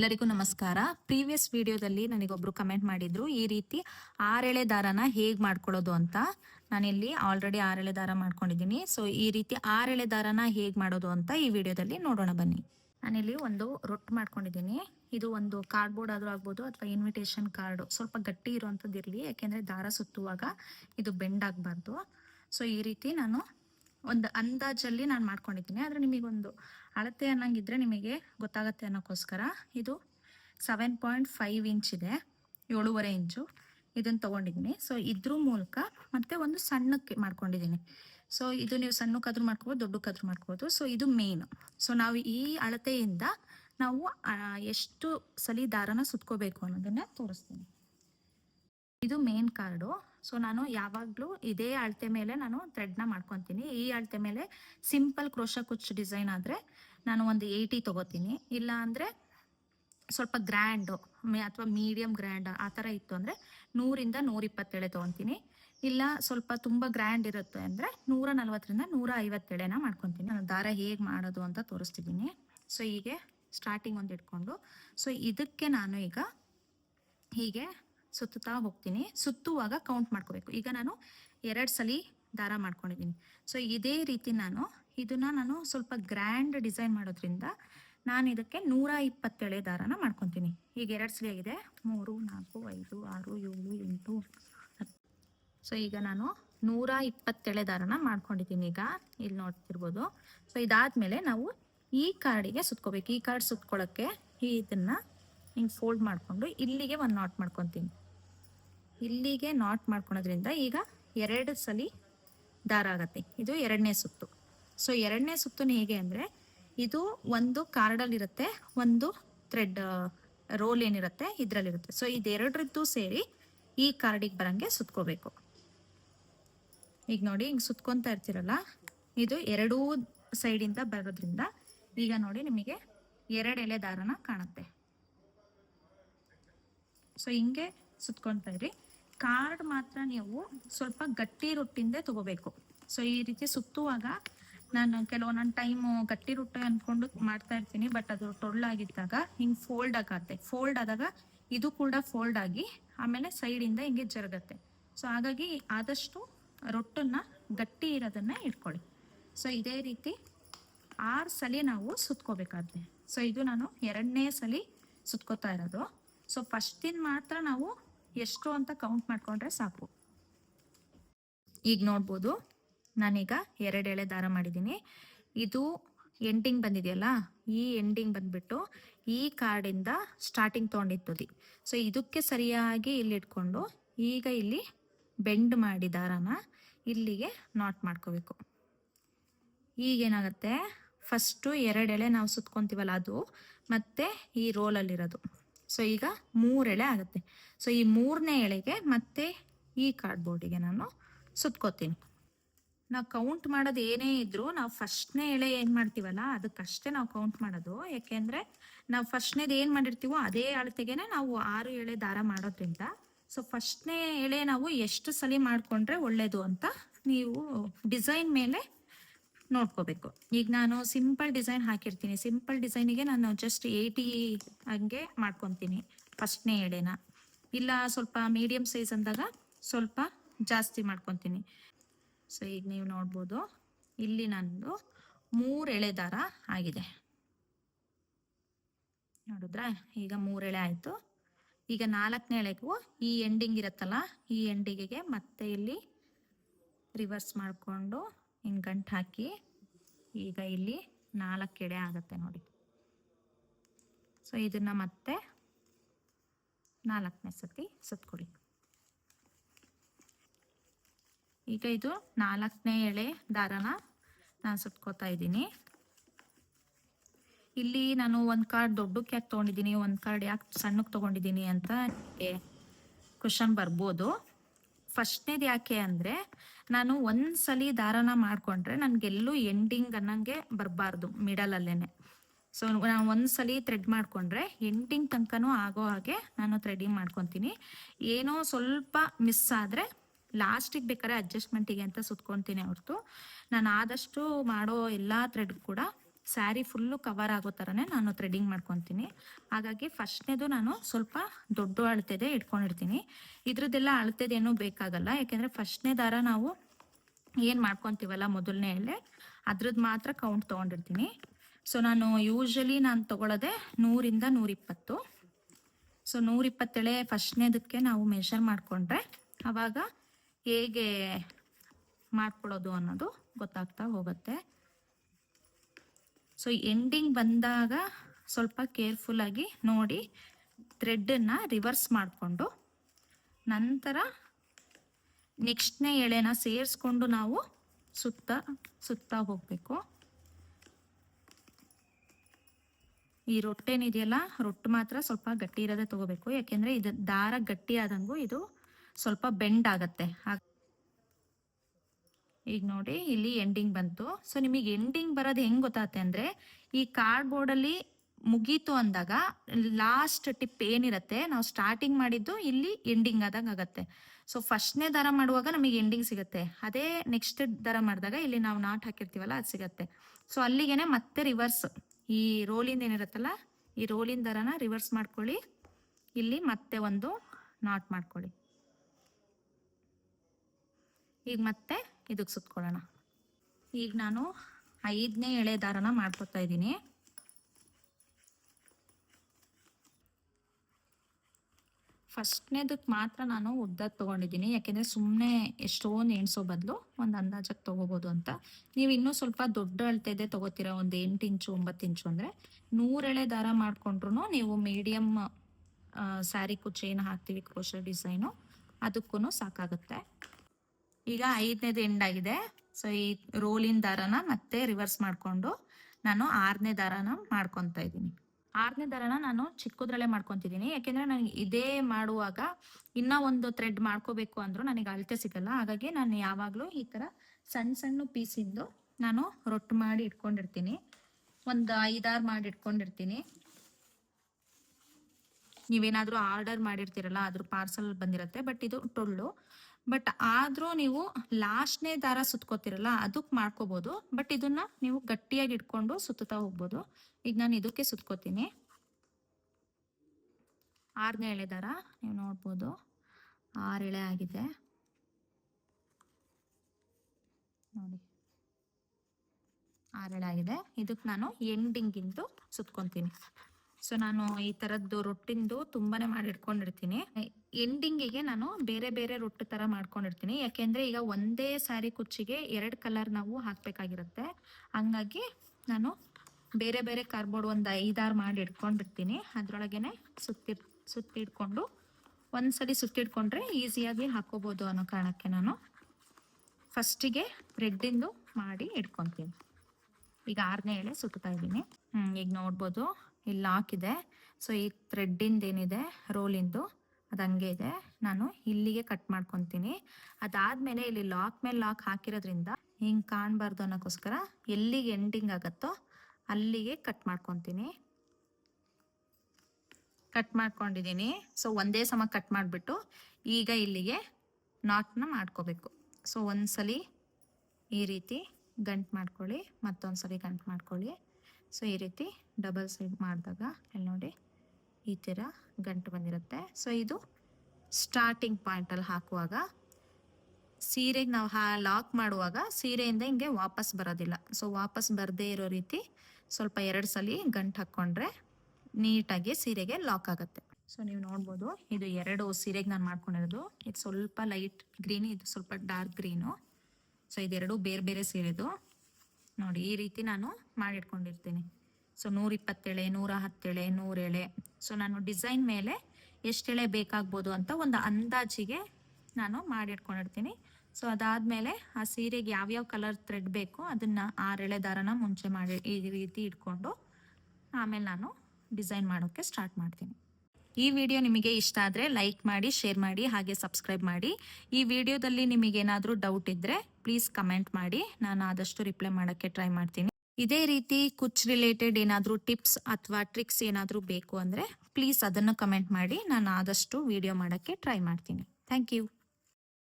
ಎಲ್ಲರಿಗೂ ನಮಸ್ಕಾರ. ಪ್ರೀವಿಯಸ್ ವಿಡಿಯೋದಲ್ಲಿ ನನಗೊಬ್ರು ಕಮೆಂಟ್ ಮಾಡಿದ್ರು, ಈ ರೀತಿ ಆರೆಳೆ ದಾರನ ಹೇಗೆ ಮಾಡ್ಕೊಳ್ಳೋದು ಅಂತ. ನಾನಿಲ್ಲಿ ಆಲ್ರೆಡಿ ಆರೆಳೆ ದಾರ ಮಾಡ್ಕೊಂಡಿದ್ದೀನಿ. ಸೊ ಈ ರೀತಿ ಆರೆಳೆ ದಾರನ ಹೇಗೆ ಮಾಡೋದು ಅಂತ ಈ ವಿಡಿಯೋದಲ್ಲಿ ನೋಡೋಣ ಬನ್ನಿ. ನಾನಿಲ್ಲಿ ಒಂದು ರೊಟ್ಟು ಮಾಡ್ಕೊಂಡಿದ್ದೀನಿ. ಇದು ಒಂದು ಕಾರ್ಡ್ಬೋರ್ಡ್ ಆದರೂ ಆಗ್ಬೋದು ಅಥವಾ ಇನ್ವಿಟೇಷನ್ ಕಾರ್ಡ್ ಸ್ವಲ್ಪ ಗಟ್ಟಿ ಇರುವಂಥದ್ದು ಇರಲಿ. ಯಾಕೆಂದರೆ ದಾರ ಸುತ್ತುವಾಗ ಇದು ಬೆಂಡ್ ಆಗಬಾರ್ದು. ಸೊ ಈ ರೀತಿ ನಾನು ಒಂದು ಅಂದಾಜಲ್ಲಿ ನಾನು ಮಾಡ್ಕೊಂಡಿದ್ದೀನಿ. ಆದರೆ ನಿಮಗೊಂದು ಅಳತೆ ಅನ್ನಂಗಿದ್ರೆ ನಿಮಗೆ ಗೊತ್ತಾಗತ್ತೆ ಅನ್ನೋಕ್ಕೋಸ್ಕರ ಇದು ಸೆವೆನ್ ಪಾಯಿಂಟ್ ಫೈವ್ ಇಂಚ್ ಇದೆ, ಏಳುವರೆ ಇಂಚು ಇದನ್ನು ತೊಗೊಂಡಿದ್ದೀನಿ. ಸೊ ಇದ್ರ ಮೂಲಕ ಮತ್ತೆ ಒಂದು ಸಣ್ಣಕ್ಕೆ ಮಾಡ್ಕೊಂಡಿದ್ದೀನಿ. ಸೊ ಇದು ನೀವು ಸಣ್ಣಕ್ಕಾದ್ರೂ ಮಾಡ್ಕೋಬೋದು, ದೊಡ್ಡಕ್ಕಾದ್ರೂ ಮಾಡ್ಕೋಬೋದು. ಸೊ ಇದು ಮೇನ್ ಸೊ ನಾವು ಈ ಅಳತೆಯಿಂದ ನಾವು ಎಷ್ಟು ಸಲಿ ದಾರನ ಸುತ್ಕೋಬೇಕು ಅನ್ನೋದನ್ನ ತೋರಿಸ್ತೀನಿ. ಇದು ಮೇನ್ ಕಾರ್ಡು ಸೊ ನಾನು ಯಾವಾಗಲೂ ಇದೇ ಅಳತೆ ಮೇಲೆ ನಾನು ಥ್ರೆಡ್ನ ಮಾಡ್ಕೊತೀನಿ. ಈ ಅಳತೆ ಮೇಲೆ ಸಿಂಪಲ್ ಕ್ರೋಶ ಕುಚ್ ಡಿಸೈನ್ ಆದರೆ ನಾನು ಒಂದು ಏಯ್ಟಿ ತೊಗೋತೀನಿ. ಇಲ್ಲ ಅಂದರೆ ಸ್ವಲ್ಪ ಗ್ರ್ಯಾಂಡು ಅಥವಾ ಮೀಡಿಯಮ್ ಗ್ರ್ಯಾಂಡ್ ಆ ಥರ ಇತ್ತು ಅಂದರೆ ನೂರಿಂದ ನೂರ ಇಪ್ಪತ್ತೇಳೆ ತೊಗೊತೀನಿ. ಇಲ್ಲ ಸ್ವಲ್ಪ ತುಂಬ ಗ್ರ್ಯಾಂಡ್ ಇರುತ್ತೆ ಅಂದರೆ ನೂರ ನಲ್ವತ್ತರಿಂದ ನೂರ ಐವತ್ತೇಳೆನ ಮಾಡ್ಕೊತೀನಿ. ನಾನು ದಾರ ಹೇಗೆ ಮಾಡೋದು ಅಂತ ತೋರಿಸ್ತಿದ್ದೀನಿ. ಸೊ ಹೀಗೆ ಸ್ಟಾರ್ಟಿಂಗ್ ಒಂದು ಇಟ್ಕೊಂಡು. ಸೊ ಇದಕ್ಕೆ ನಾನು ಈಗ ಹೀಗೆ ಸುತ್ತುತ್ತಾ ಹೋಗ್ತೀನಿ. ಸುತ್ತುವಾಗ ಕೌಂಟ್ ಮಾಡ್ಕೋಬೇಕು. ಈಗ ನಾನು ಎರಡು ಸಲ ದಾರ ಮಾಡ್ಕೊಂಡಿದ್ದೀನಿ. ಸೊ ಇದೇ ರೀತಿ ನಾನು ಇದನ್ನ ನಾನು ಸ್ವಲ್ಪ ಗ್ರ್ಯಾಂಡ್ ಡಿಸೈನ್ ಮಾಡೋದ್ರಿಂದ ನಾನು ಇದಕ್ಕೆ ನೂರ ಇಪ್ಪತ್ತೇಳೆ ದಾರನ ಮಾಡ್ಕೊತೀನಿ. ಈಗ ಎರಡು ಸಲ ಆಗಿದೆ. ಮೂರು, ನಾಲ್ಕು, ಐದು, ಆರು, ಏಳು, ಎಂಟು ಸೊ ಈಗ ನಾನು ನೂರ ಇಪ್ಪತ್ತೇಳೆ ದಾರನ ಮಾಡ್ಕೊಂಡಿದ್ದೀನಿ ಈಗ. ಇಲ್ಲಿ ನೋಡ್ತಿರ್ಬೋದು. ಸೊ ಇದಾದ್ಮೇಲೆ ನಾವು ಈ ಕಾರ್ಡಿಗೆ ಸುತ್ಕೋಬೇಕು. ಈ ಕಾರ್ಡ್ ಸುತ್ಕೊಳ್ಳೋಕ್ಕೆ ಇದನ್ನ ಹಿಂಗೆ ಫೋಲ್ಡ್ ಮಾಡಿಕೊಂಡು ಇಲ್ಲಿಗೆ ಒಂದು ನಾಟ್ ಮಾಡ್ಕೊತೀನಿ. ಇಲ್ಲಿಗೆ ನಾಟ್ ಮಾಡ್ಕೊಳೋದ್ರಿಂದ ಈಗ ಎರಡು ಸಲಿ ದಾರ ಆಗತ್ತೆ. ಇದು ಎರಡನೇ ಸುತ್ತು. ಸೊ ಎರಡನೇ ಸುತ್ತು ಹೇಗೆ ಅಂದರೆ, ಇದು ಒಂದು ಕಾರ್ಡಲ್ಲಿರುತ್ತೆ, ಒಂದು ಥ್ರೆಡ್ ರೋಲ್ ಏನಿರುತ್ತೆ, ಇದರಲ್ಲಿರುತ್ತೆ. ಸೊ ಇದೆರಡರದ್ದು ಸೇರಿ ಈ ಕಾರ್ಡಿಗೆ ಬರಂಗೆ ಸುತ್ಕೋಬೇಕು. ಈಗ ನೋಡಿ, ಹಿಂಗೆ ಸುತ್ಕೊತಾ ಇರ್ತಿರಲ್ಲ, ಇದು ಎರಡೂ ಸೈಡಿಂದ ಬರೋದ್ರಿಂದ ಈಗ ನೋಡಿ ನಿಮಗೆ ಎರಡು ಎಲೆ ದಾರನ ಕಾಣುತ್ತೆ. ಸೊ ಹಿಂಗೆ ಸುತ್ಕೊಂತ ಇರಿ. ಕಾರ್ಡ್ ಮಾತ್ರ ನೀವು ಸ್ವಲ್ಪ ಗಟ್ಟಿ ರೊಟ್ಟಿಂದೆ ತಗೋಬೇಕು. ಸೊ ಈ ರೀತಿ ಸುತ್ತುವಾಗ ನಾನು ಕೆಲವೊಂದೊಂದು ಟೈಮು ಗಟ್ಟಿ ರೊಟ್ಟಿ ಅನ್ಕೊಂಡು ಮಾಡ್ತಾ ಇರ್ತೀನಿ ಬಟ್ ಅದು ಟೊಳ್ಳಾಗಿದ್ದಾಗ ಹಿಂಗೆ ಫೋಲ್ಡ್ ಆಗತ್ತೆ. ಫೋಲ್ಡ್ ಆದಾಗ ಇದು ಕೂಡ ಫೋಲ್ಡ್ ಆಗಿ ಆಮೇಲೆ ಸೈಡಿಂದ ಹಿಂಗೆ ಜರುಗತ್ತೆ. ಸೊ ಹಾಗಾಗಿ ಆದಷ್ಟು ರೊಟ್ಟನ್ನ ಗಟ್ಟಿ ಇರೋದನ್ನ ಇಟ್ಕೊಳ್ಳಿ. ಸೊ ಇದೇ ರೀತಿ ಆರು ಸಲ ನಾವು ಸುತ್ಕೋಬೇಕಾದ್ರೆ. ಸೊ ಇದು ನಾನು ಎರಡನೇ ಸಲ ಸುತ್ಕೋತಾ ಇರೋದು. ಸೊ ಫಸ್ಟಿನ ಮಾತ್ರ ನಾವು ಎಷ್ಟು ಅಂತ ಕೌಂಟ್ ಮಾಡ್ಕೊಂಡ್ರೆ ಸಾಕು. ಈಗ ನೋಡ್ಬೋದು, ನಾನೀಗ ಎರಡು ಎಳೆ ದಾರ ಮಾಡಿದ್ದೀನಿ. ಇದು ಎಂಡಿಂಗ್ ಬಂದಿದೆಯಲ್ಲ, ಈ ಎಂಡಿಂಗ್ ಬಂದ್ಬಿಟ್ಟು ಈ ಕಾರ್ಡಿಂದ ಸ್ಟಾರ್ಟಿಂಗ್ ತೊಗೊಂಡಿದ್ದದು. ಸೊ ಇದಕ್ಕೆ ಸರಿಯಾಗಿ ಇಲ್ಲಿ ಇಟ್ಕೊಂಡು, ಈಗ ಇಲ್ಲಿ ಬೆಂಡ್ ಮಾಡಿ ದಾರನ ಇಲ್ಲಿಗೆ ನಾಟ್ ಮಾಡ್ಕೋಬೇಕು. ಈಗೇನಾಗುತ್ತೆ ಫಸ್ಟು ಎರಡು ಎಳೆ ನಾವು ಸುತ್ಕೊಂತೀವಲ್ಲ ಅದು, ಮತ್ತೆ ಈ ರೋಲಲ್ಲಿರೋದು ಸೊ ಈಗ ಮೂರು ಎಳೆ ಆಗುತ್ತೆ. ಸೊ ಈ ಮೂರನೇ ಎಳೆಗೆ ಮತ್ತೆ ಈ ಕಾರ್ಡ್ಬೋರ್ಡಿಗೆ ನಾನು ಸುತ್ಕೋತೀನಿ. ನಾವು ಕೌಂಟ್ ಮಾಡೋದು ಏನೇ ಇದ್ರೂ ನಾವು ಫಸ್ಟ್ನೇ ಎಳೆ ಏನು ಮಾಡ್ತೀವಲ್ಲ, ಅದಕ್ಕಷ್ಟೇ ನಾವು ಕೌಂಟ್ ಮಾಡೋದು. ಯಾಕೆಂದ್ರೆ ನಾವು ಫಸ್ಟ್ನೇದು ಏನು ಮಾಡಿರ್ತೀವೋ ಅದೇ ಅಳತೆಗೆನೆ ನಾವು ಆರು ಎಳೆ ದಾರ ಮಾಡೋದ್ರಿಂದ ಸೊ ಫಸ್ಟ್ನೇ ಎಳೆ ನಾವು ಎಷ್ಟು ಸಲ ಮಾಡಿಕೊಂಡ್ರೆ ಒಳ್ಳೇದು ಅಂತ ನೀವು ಡಿಸೈನ್ ಮೇಲೆ ನೋಡ್ಕೋಬೇಕು. ಈಗ ನಾನು ಸಿಂಪಲ್ ಡಿಸೈನ್ ಹಾಕಿರ್ತೀನಿ. ಸಿಂಪಲ್ ಡಿಸೈನಿಗೆ ನಾನು ಜಸ್ಟ್ ಏಯ್ಟಿ ಹಂಗೆ ಮಾಡ್ಕೊತೀನಿ ಫಸ್ಟ್ನೇ ಎಳೆನ. ಇಲ್ಲ ಸ್ವಲ್ಪ ಮೀಡಿಯಮ್ ಸೈಜ್ ಅಂದಾಗ ಸ್ವಲ್ಪ ಜಾಸ್ತಿ ಮಾಡ್ಕೊತೀನಿ. ಸೊ ಈಗ ನೀವು ನೋಡ್ಬೋದು. ಇಲ್ಲಿ ನಂದು ಮೂರು ಎಳೆ ದಾರ ಆಗಿದೆ. ನೋಡಿದ್ರಾ? ಈಗ ಮೂರು ಎಳೆ ಆಯಿತು. ಈಗ ನಾಲ್ಕನೇ ಎಳೆಗೂ ಈ ಎಂಡಿಂಗ್ ಇರುತ್ತಲ್ಲ, ಈ ಎಂಡಿಗೆಗೆ ಮತ್ತೆ ಇಲ್ಲಿ ರಿವರ್ಸ್ ಮಾಡಿಕೊಂಡು ಹಿಂಗೆ ಗಂಟು ಹಾಕಿ ಈಗ ಇಲ್ಲಿ ನಾಲ್ಕು ಎಡೆ ಆಗುತ್ತೆ ನೋಡಿ. ಸೊ ಇದನ್ನು ಮತ್ತೆ ನಾಲ್ಕನೇ ಸತಿ ಸುತ್ತಕೊಡಿ ಈಗ ಇದು ನಾಲ್ಕನೇ ಎಳೆ ದಾರನ ನಾನು ಸುತ್ಕೋತಾ ಇದ್ದೀನಿ. ಇಲ್ಲಿ ನಾನು ಒಂದು ಕಾರ್ಡ್ ದೊಡ್ಡಕ್ಕೆ ಯಾಕೆ ತೊಗೊಂಡಿದ್ದೀನಿ, ಒಂದು ಕಾರ್ಡ್ ಯಾಕೆ ಸಣ್ಣಕ್ಕೆ ತೊಗೊಂಡಿದ್ದೀನಿ ಅಂತ ಕ್ವಶನ್ ಬರ್ಬೋದು. ಫಸ್ಟ್ನೇದು ಯಾಕೆ ಅಂದರೆ ನಾನು ಒಂದ್ಸಲಿ ಸಲ ದಾರನ ಮಾಡಿಕೊಂಡ್ರೆ ನನಗೆಲ್ಲೂ ಎಂಡಿಂಗ್ ಅನ್ನಂಗೆ ಬರಬಾರ್ದು ಮಿಡಲಲ್ಲೇನೆ ಸೊ ನಾನು ಒಂದ್ಸಲಿ ಸಲ ಥ್ರೆಡ್ ಮಾಡಿಕೊಂಡ್ರೆ ಎಂಡಿಂಗ್ ತನಕನೂ ಆಗೋ ಹಾಗೆ ನಾನು ಥ್ರೆಡಿಂಗ್ ಮಾಡ್ಕೊತೀನಿ. ಏನೋ ಸ್ವಲ್ಪ ಮಿಸ್ ಆದರೆ ಲಾಸ್ಟಿಗೆ ಬೇಕಾದ್ರೆ ಅಡ್ಜಸ್ಟ್ಮೆಂಟಿಗೆ ಅಂತ ಸುತ್ಕೊತೀನಿ ಹೊರತು. ನಾನು ಆದಷ್ಟು ಮಾಡೋ ಎಲ್ಲ ಥ್ರೆಡ್ ಕೂಡ ಸ್ಯಾರಿ ಫುಲ್ಲು ಕವರ್ ಆಗೋ ಥರನೇ ನಾನು ಥ್ರೆಡಿಂಗ್ ಮಾಡ್ಕೊತೀನಿ. ಹಾಗಾಗಿ ಫಸ್ಟ್ನೇದು ನಾನು ಸ್ವಲ್ಪ ದೊಡ್ಡ ಅಳತೆದೆ ಇಟ್ಕೊಂಡಿರ್ತೀನಿ. ಇದ್ರದ್ದೆಲ್ಲ ಅಳತೆದೇನು ಬೇಕಾಗಲ್ಲ. ಯಾಕೆಂದರೆ ಫಸ್ಟ್ನೇ ದಾರ ನಾವು ಏನು ಮಾಡ್ಕೊತೀವಲ್ಲ ಮೊದಲನೇ ಎಳೆ ಅದ್ರದ್ದು ಮಾತ್ರ ಕೌಂಟ್ ತೊಗೊಂಡಿರ್ತೀನಿ. ಸೊ ನಾನು ಯೂಶಲಿ ನಾನು ತೊಗೊಳ್ಳೋದೆ ನೂರಿಂದ ನೂರಿಪ್ಪತ್ತು. ಸೊ ನೂರಿಪ್ಪತ್ತೇಳೆ ಫಸ್ಟ್ನೇದಕ್ಕೆ ನಾವು ಮೆಷರ್ ಮಾಡಿಕೊಂಡ್ರೆ ಆವಾಗ ಹೇಗೆ ಮಾಡ್ಕೊಳ್ಳೋದು ಅನ್ನೋದು ಗೊತ್ತಾಗ್ತಾ ಹೋಗುತ್ತೆ. ಸೊ ಎಂಡಿಂಗ್ ಬಂದಾಗ ಸ್ವಲ್ಪ ಕೇರ್ಫುಲ್ಲಾಗಿ ನೋಡಿ ಥ್ರೆಡ್ಡನ್ನು ರಿವರ್ಸ್ ಮಾಡಿಕೊಂಡು ನಂತರ ನೆಕ್ಸ್ಟ್ನೇ ಎಳೆನ ಸೇರಿಸ್ಕೊಂಡು ನಾವು ಸುತ್ತ, ಸುತ್ತಾ ಹೋಗಬೇಕು. ಈ ರೊಟ್ಟೆನಿದೆಯಲ್ಲ, ರೊಟ್ಟು ಮಾತ್ರ ಸ್ವಲ್ಪ ಗಟ್ಟಿ ಇರೋದೇ ತಗೋಬೇಕು. ಯಾಕೆಂದ್ರೆ ಇದು ದಾರ ಗಟ್ಟಿ ಆದಂಗೂ ಇದು ಸ್ವಲ್ಪ ಬೆಂಡ್ ಆಗತ್ತೆ. ಈಗ ನೋಡಿ, ಇಲ್ಲಿ ಎಂಡಿಂಗ್ ಬಂತು. ಸೊ ನಿಮಗೆ ಎಂಡಿಂಗ್ ಬರೋದು ಹೆಂಗ್ ಗೊತ್ತಾಗುತ್ತೆ ಅಂದರೆ, ಈ ಕಾರ್ಡ್ ಬೋರ್ಡಲ್ಲಿ ಮುಗೀತು ಅಂದಾಗ ಲಾಸ್ಟ್ ಟಿಪ್ ಏನಿರುತ್ತೆ, ನಾವು ಸ್ಟಾರ್ಟಿಂಗ್ ಮಾಡಿದ್ದು ಇಲ್ಲಿ ಎಂಡಿಂಗ್ ಆದಾಗ ಆಗತ್ತೆ. ಸೊ ಫಸ್ಟ್ನೇ ದರ ಮಾಡುವಾಗ ನಮಗೆ ಎಂಡಿಂಗ್ ಸಿಗುತ್ತೆ. ಅದೇ ನೆಕ್ಸ್ಟ್ ದರ ಮಾಡಿದಾಗ ಇಲ್ಲಿ ನಾವು ನಾಟ್ ಹಾಕಿರ್ತೀವಲ್ಲ, ಅದು ಸಿಗತ್ತೆ. ಸೊ ಅಲ್ಲಿಗೆನೆ ಮತ್ತೆ ರಿವರ್ಸ್ ಈ ರೋಲಿಂದ ಏನಿರುತ್ತಲ್ಲ, ಈ ರೋಲಿನ ದರನ ರಿವರ್ಸ್ ಮಾಡ್ಕೊಳ್ಳಿ. ಇಲ್ಲಿ ಮತ್ತೆ ಒಂದು ನಾಟ್ ಮಾಡ್ಕೊಳ್ಳಿ. ಈಗ ಮತ್ತೆ ಇದಕ್ಕೆ ಸುತ್ಕೊಳ್ಳೋಣ. ಈಗ ನಾನು ಐದನೇ ಎಳೆ ದಾರನ ಮಾಡ್ಕೊತಾ ಇದ್ದೀನಿ. ಫಸ್ಟ್ನೇದಕ್ಕೆ ಮಾತ್ರ ನಾನು ಉದ್ದ ತೊಗೊಂಡಿದ್ದೀನಿ. ಯಾಕೆಂದರೆ ಸುಮ್ಮನೆ ಎಷ್ಟೊಂದು ಎಣ್ಸೋ ಬದಲು ಒಂದು ಅಂದಾಜಕ್ಕೆ ತೊಗೋಬೋದು ಅಂತ. ನೀವು ಇನ್ನೂ ಸ್ವಲ್ಪ ದೊಡ್ಡ ಅಳತೆದೆ ತೊಗೋತೀರಾ? ಒಂದು ಎಂಟು ಇಂಚು, ಒಂಬತ್ತು ಇಂಚು ಅಂದರೆ ನೂರೆಳೆ ದಾರ ಮಾಡಿಕೊಂಡ್ರು ನೀವು ಮೀಡಿಯಮ್ ಸ್ಯಾರಿ ಚೈನ್ ಏನು ಹಾಕ್ತೀವಿ ಕ್ರೋಶ ಡಿಸೈನು ಅದಕ್ಕೂ ಸಾಕಾಗುತ್ತೆ. ಈಗ ಐದನೇದು ಎಂಡ್ ಆಗಿದೆ. ಸೊ ಈ ರೋಲಿನ ದಾರನ ಮತ್ತೆ ರಿವರ್ಸ್ ಮಾಡಿಕೊಂಡು ನಾನು ಆರನೇ ದಾರನ ಮಾಡ್ಕೊತಾ ಇದ್ದೀನಿ. ಆರನೇ ದಾರನ ನಾನು ಚಿಕ್ಕದ್ರಲ್ಲೇ ಮಾಡ್ಕೊತಿದ್ದೀನಿ. ಯಾಕೆಂದ್ರೆ ನನಗೆ ಇದೇ ಮಾಡುವಾಗ ಇನ್ನ ಒಂದು ಥ್ರೆಡ್ ಮಾಡ್ಕೋಬೇಕು ಅಂದ್ರು ನನಗೆ ಅಳತೆ ಸಿಗಲ್ಲ. ಹಾಗಾಗಿ ನಾನು ಯಾವಾಗಲೂ ಈ ಥರ ಸಣ್ಣ ಸಣ್ಣ ಪೀಸಿಂದು ನಾನು ರೊಟ್ಟು ಮಾಡಿ ಇಟ್ಕೊಂಡಿರ್ತೀನಿ. ಒಂದು ಐದಾರು ಮಾಡಿ ಇಟ್ಕೊಂಡಿರ್ತೀನಿ. ನೀವೇನಾದರೂ ಆರ್ಡರ್ ಮಾಡಿರ್ತೀರಲ್ಲ, ಅದ್ರ ಪಾರ್ಸಲ್ ಬಂದಿರತ್ತೆ ಬಟ್ ಇದು ಟೊಳ್ಳು. ಬಟ್ ಆದ್ರೂ ನೀವು ಲಾಸ್ಟ್ನೇ ದಾರ ಸುತ್ಕೋತಿರಲ್ಲ, ಅದಕ್ಕೆ ಮಾಡ್ಕೋಬಹುದು ಬಟ್ ಇದನ್ನ ನೀವು ಗಟ್ಟಿಯಾಗಿ ಇಟ್ಕೊಂಡು ಸುತ್ತಾ ಹೋಗ್ಬೋದು. ಈಗ ನಾನು ಇದಕ್ಕೆ ಸುತ್ಕೋತೀನಿ. ಆರನೇ ಎಳೆ ದಾರ ನೀವು ನೋಡ್ಬೋದು. ಆರು ಎಳೆ ಆಗಿದೆ. ನೋಡಿ. ಆರು ಎಳೆ ಆಗಿದೆ. ಇದಕ್ಕೆ ನಾನು ಎಂಡಿಂಗಿಂದು ಸುತ್ಕೊತೀನಿ. ಸೊ ನಾನು ಈ ತರದ್ದು ರೊಟ್ಟಿಂದು ತುಂಬಾನೇ ಮಾಡಿ ಇಟ್ಕೊಂಡಿರ್ತೀನಿ ಎಂಡಿಂಗಿಗೆ ನಾನು ಬೇರೆ ಬೇರೆ ರೊಟ್ಟಿ ತರ ಮಾಡ್ಕೊಂಡಿರ್ತೀನಿ. ಯಾಕೆಂದ್ರೆ ಈಗ ಒಂದೇ ಸಾರಿ ಕುಚ್ಚಿಗೆ ಎರಡು ಕಲರ್ ನಾವು ಹಾಕ್ಬೇಕಾಗಿರುತ್ತೆ. ಹಂಗಾಗಿ ನಾನು ಬೇರೆ ಬೇರೆ ಕಾರ್ಬೋರ್ಡ್ ಒಂದು ಐದಾರು ಮಾಡಿ ಇಟ್ಕೊಂಡಿರ್ತೀನಿ ಅದ್ರೊಳಗೇನೆ ಸುತ್ತಿ ಸುತ್ತಿಡ್ಕೊಂಡು ಒಂದ್ಸಲಿ ಸುತ್ತಿಡ್ಕೊಂಡ್ರೆ ಈಸಿಯಾಗಿ ಹಾಕೋಬೋದು ಅನ್ನೋ ಕಾರಣಕ್ಕೆ ನಾನು ಫಸ್ಟಿಗೆ ರೆಡ್ಡಿಂದು ಮಾಡಿ ಇಟ್ಕೊತೀನಿ. ಈಗ ಆರನೇ ಎಳೆ ಸುತ್ತಾ ಇದ್ದೀನಿ. ಹ್ಮ್, ಈಗ ನೋಡ್ಬೋದು. ಇಲ್ಲಿ ಹಾಕಿದೆ. ಸೊ ಈ ಥ್ರೆಡ್ಡಿಂದ ಏನಿದೆ, ರೋಲಿಂದು, ಅದು ಹಂಗೆ ಇದೆ. ನಾನು ಇಲ್ಲಿಗೆ ಕಟ್ ಮಾಡ್ಕೊತೀನಿ. ಅದಾದಮೇಲೆ ಇಲ್ಲಿ ಲಾಕ್ ಮೇಲೆ ಲಾಕ್ ಹಾಕಿರೋದ್ರಿಂದ ಹಿಂಗೆ ಕಾಣಬಾರ್ದು ಅನ್ನೋಕ್ಕೋಸ್ಕರ ಎಲ್ಲಿಗೆ ಎಂಡಿಂಗ್ ಆಗುತ್ತೋ ಅಲ್ಲಿಗೆ ಕಟ್ ಮಾಡ್ಕೊತೀನಿ. ಕಟ್ ಮಾಡ್ಕೊಂಡಿದ್ದೀನಿ. ಸೊ ಒಂದೇ ಸಮ ಕಟ್ ಮಾಡಿಬಿಟ್ಟು ಈಗ ಇಲ್ಲಿಗೆ ನಾಟ್ನ ಮಾಡ್ಕೋಬೇಕು. ಸೊ ಒಂದ್ಸಲಿ ಈ ರೀತಿ ಗಂಟು ಮಾಡ್ಕೊಳ್ಳಿ, ಮತ್ತೊಂದ್ಸಲಿ ಗಂಟು ಮಾಡ್ಕೊಳ್ಳಿ. ಸೊ, ಈ ರೀತಿ ಡಬಲ್ ಸೈಡ್ ಮಾಡಿದಾಗ, ಇಲ್ಲಿ ನೋಡಿ, ಈ ಥರ ಗಂಟು ಬಂದಿರುತ್ತೆ. ಸೊ, ಇದು ಸ್ಟಾರ್ಟಿಂಗ್ ಪಾಯಿಂಟಲ್ಲಿ ಹಾಕುವಾಗ, ಸೀರೆಗೆ ನಾವು ಹಾ ಲಾಕ್ ಮಾಡುವಾಗ ಸೀರೆಯಿಂದ ಹಿಂಗೆ ವಾಪಸ್ ಬರೋದಿಲ್ಲ. ಸೊ, ವಾಪಸ್ ಬರದೇ ಇರೋ ರೀತಿ ಸ್ವಲ್ಪ ಎರಡು ಸಲ ಗಂಟು ಹಾಕ್ಕೊಂಡ್ರೆ ನೀಟಾಗಿ ಸೀರೆಗೆ ಲಾಕ್ ಆಗುತ್ತೆ. ಸೊ, ನೀವು ನೋಡ್ಬೋದು, ಇದು ಎರಡು ಸೀರೆಗೆ ನಾನು ಮಾಡ್ಕೊಂಡಿರೋದು. ಇದು ಸ್ವಲ್ಪ ಲೈಟ್ ಗ್ರೀನ್ ಇದು ಸ್ವಲ್ಪ ಡಾರ್ಕ್ ಗ್ರೀನು ಸೊ, ಇದೆರಡು ಬೇರೆ ಬೇರೆ ಸೀರೆದು. ನೋಡಿ, ಈ ರೀತಿ ನಾನು ಮಾಡಿಟ್ಕೊಂಡಿರ್ತೀನಿ. ಸೊ ನೂರ ಇಪ್ಪತ್ತೇಳೆ ನೂರ ಹತ್ತೆಳೆ ನೂರೆಳೆ. ಸೊ, ನಾನು ಡಿಸೈನ್ ಮೇಲೆ ಎಷ್ಟೆಳೆ ಬೇಕಾಗ್ಬೋದು ಅಂತ ಒಂದು ಅಂದಾಜಿಗೆ ನಾನು ಮಾಡಿಟ್ಕೊಂಡಿರ್ತೀನಿ. ಸೊ, ಅದಾದಮೇಲೆ ಆ ಸೀರೆಗೆ ಯಾವ್ಯಾವ ಕಲರ್ ಥ್ರೆಡ್ ಬೇಕು ಅದನ್ನು ಆರೆಳೆ ದಾರನ ಮುಂಚೆ ಮಾಡಿ ಈ ರೀತಿ ಇಟ್ಕೊಂಡು ಆಮೇಲೆ ನಾನು ಡಿಸೈನ್ ಮಾಡೋಕ್ಕೆ ಸ್ಟಾರ್ಟ್ ಮಾಡ್ತೀನಿ. ಈ ವಿಡಿಯೋ ನಿಮಗೆ ಇಷ್ಟ ಆದರೆ ಲೈಕ್ ಮಾಡಿ, ಶೇರ್ ಮಾಡಿ, ಹಾಗೆ ಸಬ್ಸ್ಕ್ರೈಬ್ ಮಾಡಿ. ಈ ವಿಡಿಯೋದಲ್ಲಿ ನಿಮಗೆ ಏನಾದರೂ ಡೌಟ್ ಇದ್ದರೆ ಪ್ಲೀಸ್ ಕಮೆಂಟ್ ಮಾಡಿ. ನಾನು ಆದಷ್ಟು ರಿಪ್ಲೈ ಮಾಡೋಕ್ಕೆ ಟ್ರೈ ಮಾಡ್ತೀನಿ. ಇದೇ ರೀತಿ ಕುಚ್ ರಿಲೇಟೆಡ್ ಏನಾದರೂ ಟಿಪ್ಸ್ ಅಥವಾ ಟ್ರಿಕ್ಸ್ ಏನಾದರೂ ಬೇಕು ಅಂದರೆ ಪ್ಲೀಸ್ ಅದನ್ನು ಕಮೆಂಟ್ ಮಾಡಿ. ನಾನು ಆದಷ್ಟು ವಿಡಿಯೋ ಮಾಡೋಕ್ಕೆ ಟ್ರೈ ಮಾಡ್ತೀನಿ. Thank you